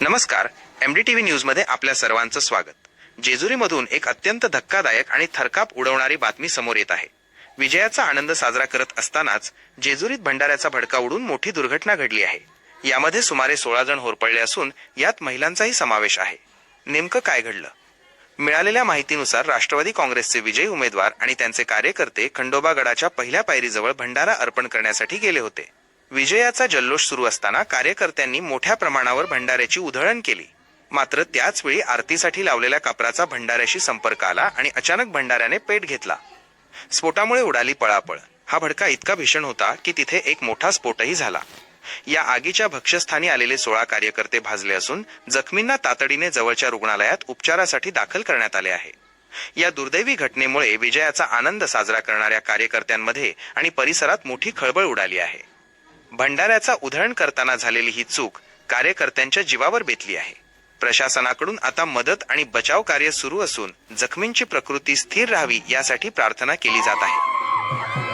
नमस्कार. M D T V न्यूजमध्ये आपल्या सर्वांचं स्वागत. जेजुरीमधून एक अत्यंत धक्कादायक आणि थरकाप उडवणारी बातमी समोर येत आहे. विजयाचा आनंद साजरा करत असतानाच जेजुरीत भंडाऱ्याचा भडका उडून मोठी दुर्घटना घडली आहे. यामध्ये सुमारे सोळा जण होरपळले असून यात महिलांचाही समावेश आहे. नेमकं काय घडलं? मिळालेल्या माहितीनुसार राष्ट्रवादी काँग्रेसचे विजयी उमेदवार आणि त्यांचे कार्यकर्ते खंडोबा गडाच्या पहिल्या पायरीजवळ भंडारा अर्पण करण्यासाठी गेले होते. विजयाचा जल्लोष सुरू असताना कार्यकर्त्यांनी मोठ्या प्रमाणावर भंडाऱ्याची उधळण केली. मात्र त्याचवेळी आरतीसाठी लावलेल्या कापराचा भंडाऱ्याशी संपर्क आला आणि अचानक भंडाऱ्याने पेट घेतला. स्फोटामुळे उडाली पळापळ. हा भडका इतका भीषण होता की तिथे एक मोठा स्फोटही झाला. या आगीच्या भक्षस्थानी आलेले सोळा कार्यकर्ते भाजले असून जखमींना तातडीने जवळच्या रुग्णालयात उपचारासाठी दाखल करण्यात आले आहे. या दुर्दैवी घटनेमुळे विजयाचा आनंद साजरा करणाऱ्या कार्यकर्त्यांमध्ये आणि परिसरात मोठी खळबळ उडाली आहे. भंडाऱ्याचा उधळण करताना झालेली ही चूक कार्यकर्त्यांच्या जीवावर बेतली आहे. प्रशासनाकडून आता मदत आणि बचाव कार्य सुरू असून जखमींची प्रकृती स्थिर राहावी यासाठी प्रार्थना केली जात आहे.